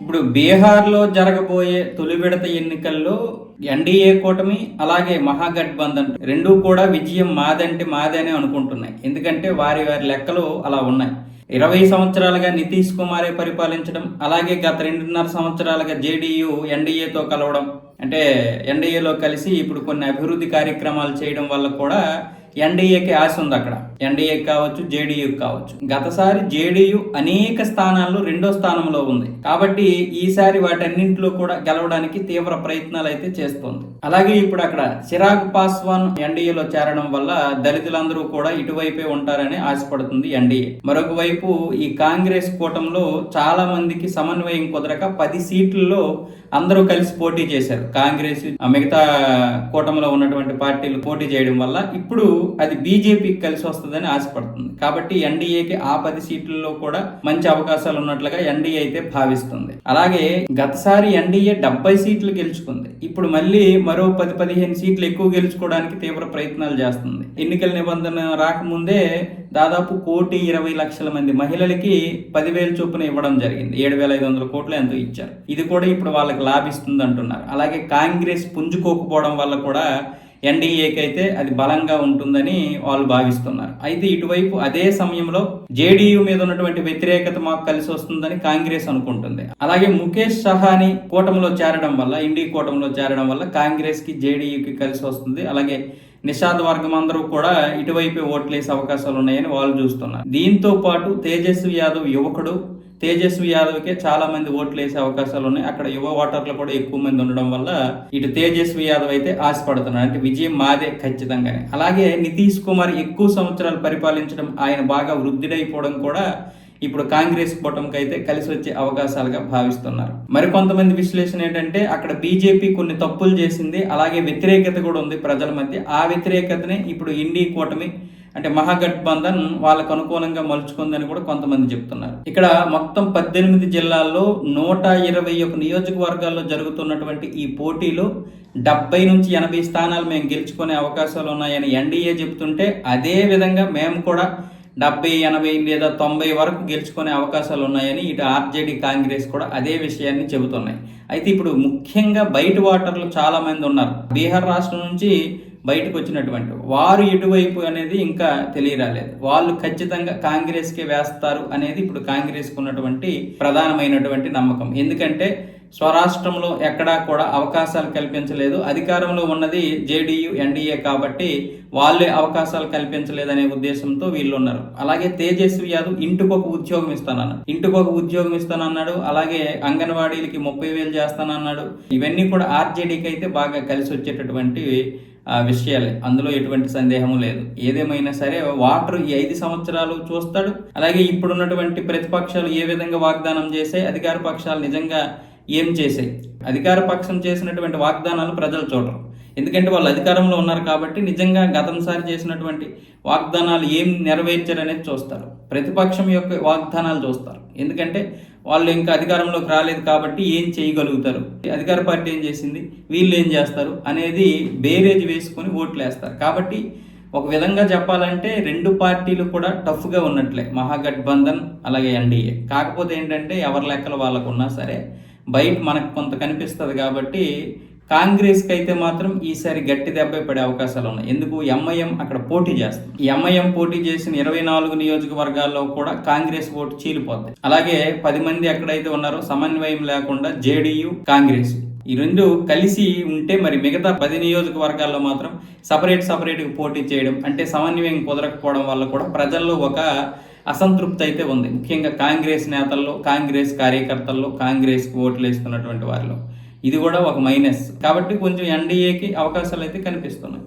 ఇప్పుడు బీహార్లో జరగబోయే తొలి విడత ఎన్నికల్లో ఎన్డీఏ కూటమి అలాగే మహాగఠబంధన్ రెండూ కూడా విజయం మాదంటే మాదేనే అనుకుంటున్నాయి. ఎందుకంటే వారి వారి లెక్కలు అలా ఉన్నాయి. ఇరవై సంవత్సరాలుగా నితీష్ కుమారే పరిపాలించడం అలాగే గత రెండున్నర సంవత్సరాలుగా జేడీయూ ఎన్డీఏతో కలవడం. అంటే ఎన్డీఏలో కలిసి ఇప్పుడు కొన్ని అభివృద్ధి కార్యక్రమాలు చేయడం వల్ల కూడా ఎన్డీఏకి ఆశ ఉంది అక్కడ. ఎన్డీఏ కావచ్చు జేడీయూ కావచ్చు. గతసారి జేడీయూ అనేక స్థానాల్లో రెండో స్థానంలో ఉంది. కాబట్టి ఈసారి వాటన్నింటిలో కూడా గెలవడానికి తీవ్ర ప్రయత్నాలు అయితే చేస్తోంది. అలాగే ఇప్పుడు అక్కడ చిరాగ్ పాస్వాన్ ఎన్డీఏలో చేరడం వల్ల దళితులందరూ కూడా ఇటువైపే ఉంటారని ఆశపడుతుంది ఎన్డీఏ మరొక వైపు ఈ కాంగ్రెస్ కూటంలో చాలా మందికి సమన్వయం కుదరక పది సీట్లలో అందరూ కలిసి పోటీ చేశారు. కాంగ్రెస్ ఆ మిగతా కూటమిలో ఉన్నటువంటి పార్టీలు పోటీ చేయడం వల్ల ఇప్పుడు అది బీజేపీకి కలిసి వస్తుంది వస్తుందని ఆశపడుతుంది. కాబట్టి ఎన్డీఏకి ఆ పది సీట్లలో కూడా మంచి అవకాశాలు ఉన్నట్లుగా ఎన్డీఏ అయితే భావిస్తుంది. అలాగే గతసారి ఎన్డీఏ డెబ్బై సీట్లు గెలుచుకుంది. ఇప్పుడు మళ్ళీ మరో పది పదిహేను సీట్లు ఎక్కువ గెలుచుకోవడానికి తీవ్ర ప్రయత్నాలు చేస్తుంది. ఎన్నికల నిబంధన రాకముందే దాదాపు కోటి ఇరవై లక్షల మంది మహిళలకి పదివేల చొప్పున ఇవ్వడం జరిగింది. ఏడు వేల ఐదు వందల కోట్లు ఎంతో ఇచ్చారు. ఇది కూడా ఇప్పుడు వాళ్ళకి లాభిస్తుంది అంటున్నారు అలాగే కాంగ్రెస్ పుంజుకోకపోవడం వల్ల కూడా ఎన్డీఏకి అయితే అది బలంగా ఉంటుందని వాళ్ళు భావిస్తున్నారు. అయితే ఇటువైపు అదే సమయంలో జేడీయూ మీద ఉన్నటువంటి వ్యతిరేకత మాకు కలిసి వస్తుందని కాంగ్రెస్ అనుకుంటుంది. అలాగే ముఖేష్ సహాని కూటమిలో చేరడం వల్ల ఇండి కూటమిలో చేరడం వల్ల కాంగ్రెస్కి జేడీయూకి కలిసి వస్తుంది. అలాగే నిషాద్ వర్గం అందరూ కూడా ఇటువైపే ఓట్లేసే అవకాశాలు ఉన్నాయని వాళ్ళు చూస్తున్నారు. దీంతో పాటు తేజస్వి యాదవ్ యువకుడు తేజస్వి యాదవ్కే చాలా మంది ఓట్లు వేసే అవకాశాలు ఉన్నాయి. అక్కడ యువ ఓటర్లు కూడా ఎక్కువ మంది ఉండడం వల్ల ఇటు తేజస్వి యాదవ్ అయితే ఆశపడుతున్నాడు అంటే విజయం మాదే ఖచ్చితంగానే. అలాగే నితీష్ కుమార్ ఎక్కువ సంవత్సరాలు పరిపాలించడం ఆయన బాగా వృద్ధుడైపోవడం కూడా ఇప్పుడు కాంగ్రెస్ కూటమికి అయితే కలిసి వచ్చే అవకాశాలుగా భావిస్తున్నారు. మరికొంతమంది విశ్లేషణ ఏంటంటే అక్కడ బీజేపీ కొన్ని తప్పులు చేసింది. అలాగే వ్యతిరేకత కూడా ఉంది ప్రజల మధ్య. ఆ వ్యతిరేకతనే ఇప్పుడు ఇండి కూటమి అంటే మహాగఠబంధన్ వాళ్ళకు అనుకూలంగా మలుచుకుందని కూడా కొంతమంది చెప్తున్నారు. ఇక్కడ మొత్తం పద్దెనిమిది జిల్లాల్లో నూట ఇరవై ఒక నియోజకవర్గాల్లో జరుగుతున్నటువంటి ఈ పోటీలో డెబ్బై నుంచి ఎనభై స్థానాలు మేము గెలుచుకునే అవకాశాలు ఉన్నాయని ఎన్డీఏ చెప్తుంటే అదే విధంగా మేము కూడా డెబ్బై ఎనభై లేదా తొంభై వరకు గెలుచుకునే అవకాశాలు ఉన్నాయని ఇటు ఆర్జేడీ కాంగ్రెస్ కూడా అదే విషయాన్ని చెబుతున్నాయి. అయితే ఇప్పుడు ముఖ్యంగా బయట ఓటర్లు చాలా మంది ఉన్నారు. బీహార్ రాష్ట్రం నుంచి బయటకు వచ్చినటువంటి వారు ఎటువైపు అనేది ఇంకా తెలియరాలేదు. వాళ్ళు ఖచ్చితంగా కాంగ్రెస్కే వేస్తారు అనేది ఇప్పుడు కాంగ్రెస్కు ఉన్నటువంటి ప్రధానమైనటువంటి నమ్మకం. ఎందుకంటే స్వరాష్ట్రంలో ఎక్కడా కూడా అవకాశాలు కల్పించలేదు. అధికారంలో ఉన్నది జేడీయూ ఎన్డీఏ కాబట్టి వాళ్ళే అవకాశాలు కల్పించలేదనే ఉద్దేశంతో వీళ్ళు ఉన్నారు అలాగే తేజస్వి యాదవ్ ఇంటికొక ఉద్యోగం ఇస్తానన్నాడు. ఇంటికొక ఉద్యోగం ఇస్తానన్నాడు. అలాగే అంగన్వాడీలకి ముప్పై వేలు చేస్తానన్నాడు. ఇవన్నీ కూడా ఆర్జేడీకి అయితే బాగా కలిసి వచ్చేటటువంటి విషయాలు. అందులో ఎటువంటి సందేహము లేదు. ఏదేమైనా సరే వాటర్ ఈ ఐదు సంవత్సరాలు చూస్తాడు. అలాగే ఇప్పుడున్నటువంటి ప్రతిపక్షాలు ఏ విధంగా వాగ్దానం చేశాయి అధికార పక్షాలు నిజంగా ఏం చేశాయి? అధికార పక్షం చేసినటువంటి వాగ్దానాలు ప్రజలు చూడరు ఎందుకంటే వాళ్ళు అధికారంలో ఉన్నారు కాబట్టి నిజంగా గతంసారి చేసినటువంటి వాగ్దానాలు ఏం నెరవేర్చారనేది చూస్తారు. ప్రతిపక్షం యొక్క వాగ్దానాలు చూస్తారు. ఎందుకంటే వాళ్ళు ఇంకా అధికారంలోకి రాలేదు కాబట్టి ఏం చేయగలుగుతారు? అధికార పార్టీ ఏం చేసింది? వీళ్ళు ఏం చేస్తారు? అనేది బేరేజ్ వేసుకొని ఓట్లు వేస్తారు కాబట్టి ఒక విధంగా చెప్పాలంటే రెండు పార్టీలు కూడా టఫ్గా ఉన్నట్లే. మహాగఠబంధన్ అలాగే ఎన్డీఏ కాకపోతే ఏంటంటే ఎవరి లెక్కలు వాళ్ళకున్నా సరే బయట మనకు కొంత కనిపిస్తుంది కాబట్టి కాంగ్రెస్కి అయితే మాత్రం ఈసారి గట్టి దెబ్బ పడే అవకాశాలు ఉన్నాయి. ఎందుకు? ఎంఐఎం అక్కడ పోటీ చేస్తుంది. ఎంఐఎం పోటీ చేసిన ఇరవై నాలుగు నియోజకవర్గాల్లో కూడా కాంగ్రెస్ ఓటు చీలిపోద్ది. అలాగే పది మంది ఎక్కడైతే ఉన్నారో సమన్వయం లేకుండా జేడీయూ కాంగ్రెస్ ఈ రెండు కలిసి ఉంటే మరి మిగతా పది నియోజకవర్గాల్లో మాత్రం సపరేట్ సపరేట్గా పోటీ చేయడం అంటే సమన్వయం కుదరకపోవడం వల్ల కూడా ప్రజల్లో ఒక అసంతృప్తి అయితే ఉంది. ముఖ్యంగా కాంగ్రెస్ నేతల్లో కాంగ్రెస్ కార్యకర్తల్లో కాంగ్రెస్కి ఓట్లు వేస్తున్నటువంటి వారిలో. ఇది కూడా ఒక మైనస్. కాబట్టి కొంచెం ఎన్డీఏకి అవకాశాలు అయితే కనిపిస్తున్నాయి.